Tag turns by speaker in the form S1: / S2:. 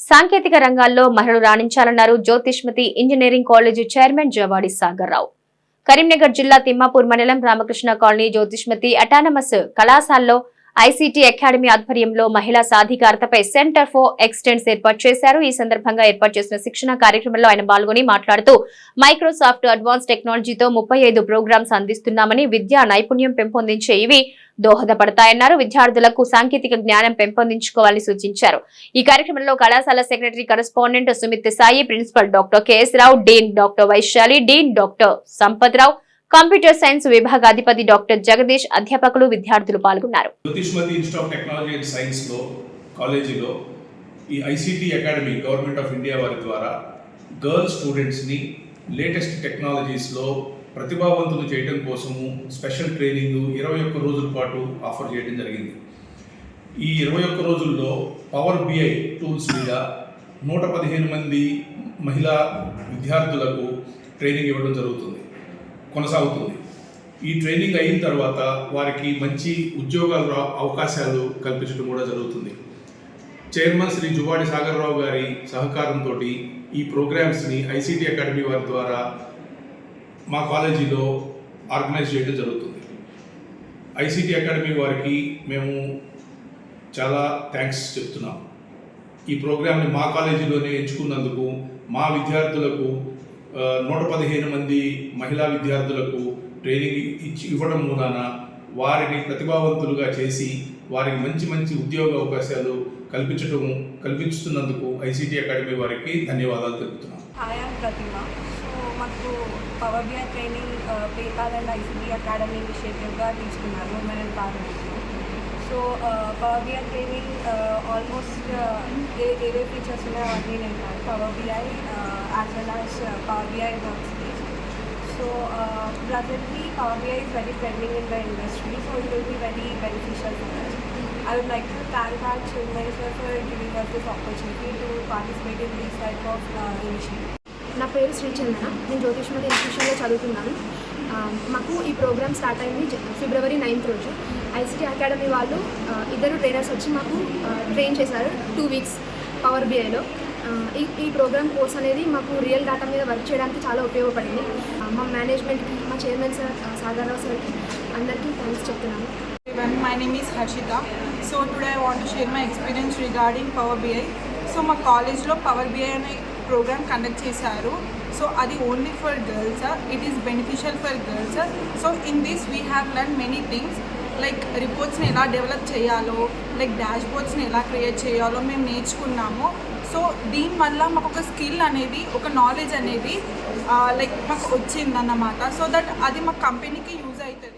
S1: సాంకేతిక రంగాల్లో మహిళలు రాణించాలన్నారు Jyothishmathi engineering college chairman Jawadi Sagar Rao Karimnagar జిల్లా తిమ్మాపూర్ మండలం రామకృష్ణ కాలనీ జ్యోతిష్మతి అటానమస్ కళాశాలలో ఐసీటీ అకాడమీ ఆధ్వర్యంలో మహిళా సాధికారతపై సెంటర్ ఫర్ ఎక్స్టెన్స్ ఏర్పాటు చేశారు. ఈ సందర్భంగా ఏర్పాటు చేసిన శిక్షణ కార్యక్రమంలో ఆయన పాల్గొని మాట్లాడుతూ మైక్రోసాఫ్ట్ అడ్వాన్స్ టెక్నాలజీతో ముప్పై ఐదు ప్రోగ్రామ్స్ అందిస్తున్నామని విద్యా నైపుణ్యం పెంపొందించే ఇవి దోహదపడతాయన్నారు. విద్యార్థులకు సాంకేతిక జ్ఞానం పెంపొందించుకోవాలని సూచించారు. ఈ కార్యక్రమంలో కళాశాల secretary correspondent Sumith Sai principal doctor KS Rao dean doctor Vaishali dean doctor Sampath Rao computer science విభాగాధిపతి doctor Jagadish అధ్యాపకులు విద్యార్థులు పాల్గొన్నారు.
S2: జ్యోతిష్మతి ఆఫ్ టెక్నాలజీ అండ్ సైన్స్లో కాలేజీలో ఈ ICT academy government of India వారి ద్వారా గర్ల్స్ స్టూడెంట్స్ని లేటెస్ట్ టెక్నాలజీస్లో ప్రతిభావంతులు చేయడం కోసము స్పెషల్ ట్రైనింగ్ ఇరవై ఒక్క రోజుల పాటు ఆఫర్ చేయడం జరిగింది. ఈ ఇరవై ఒక్క రోజుల్లో పవర్ బిఐ టూల్స్ మీద నూట పదిహేను మంది మహిళా విద్యార్థులకు ట్రైనింగ్ ఇవ్వడం జరుగుతుంది. కొనసాగుతుంది. ఈ ట్రైనింగ్ అయిన తర్వాత వారికి మంచి ఉద్యోగాలు రా అవకాశాలు కల్పించడం కూడా జరుగుతుంది. చైర్మన్ శ్రీ జువాడి సాగర్రావు గారి సహకారంతో ఈ ప్రోగ్రామ్స్ని ఐసీటీ అకాడమీ వారి ద్వారా మా కాలేజీలో ఆర్గనైజ్ చేయడం జరుగుతుంది. ఐసీటీ అకాడమీ వారికి మేము చాలా థ్యాంక్స్ చెప్తున్నాం. ఈ ప్రోగ్రామ్ని మా కాలేజీలోనే ఎంచుకున్నందుకు మా విద్యార్థులకు నూట పదిహేను మంది మహిళా విద్యార్థులకు ట్రైనింగ్ ఇచ్చి ఇవ్వడం మూలాన వారిని ప్రతిభావంతులుగా చేసి వారికి మంచి మంచి ఉద్యోగ అవకాశాలు కల్పించడం కల్పించుతున్నందుకు ఐసీటీ అకాడమీ వారికి ధన్యవాదాలు తెలుపుతున్నాను
S3: హాయ్ ప్రతిమ సో మాకు power BI training PayPal and ICB academy ఇనిషియేటివ్గా తీసుకున్నారు. ఉమెన్ ఎంపవర్మెంట్లో పవర్ బిఐ గేమింగ్ ఆల్మోస్ట్ ఏ ఏవే ఫీచర్స్ ఉన్నాయో అన్నీ నేను power BI as well as power BI work so presently power BI is very trending in the industry so it will be very beneficial for I would like to plan back Chennai sir for giving us this opportunity to participate in this type of initiative
S4: నా పేరు శ్రీచంద్ర నేను జ్యోతిష్మతి ఇన్స్టిట్యూషన్లో చదువుతున్నాను. మాకు ఈ program start అయింది ఫిబ్రవరి ninth రోజు. ICT academy వాళ్ళు ఇద్దరు ట్రైనర్స్ వచ్చి మాకు ట్రైన్ చేశారు టూ వీక్స్ పవర్ బిఐలో ఈ ఈ ప్రోగ్రామ్ కోర్స్ అనేది మాకు రియల్ డేటా మీద వర్క్ చేయడానికి చాలా ఉపయోగపడింది. మా మేనేజ్మెంట్కి మా చైర్మన్ సార్ ఆ, సాగర్రావు సార్కి అందరికీ థ్యాంక్స్ చెప్తున్నాను.
S5: My name is Harshitha so today I want share my experience regarding power BI so మా కాలేజ్లో పవర్ బిఐ అనే ప్రోగ్రామ్ కండక్ట్ చేశారు. సో అది only for girls it is beneficial for girls so in this we have learn many things like రిపోర్ట్స్ని ఎలా develop చేయాలో like dash బోర్డ్స్ని ఎలా create చేయాలో మేము నేర్చుకున్నాము. సో దీనివల్ల మాకు ఒక స్కిల్ అనేది ఒక నాలెడ్జ్ అనేది uh, లైక్ మాకు వచ్చిందన్నమాట. సో దట్ అది మా కంపెనీకి యూజ్ అవుతుంది.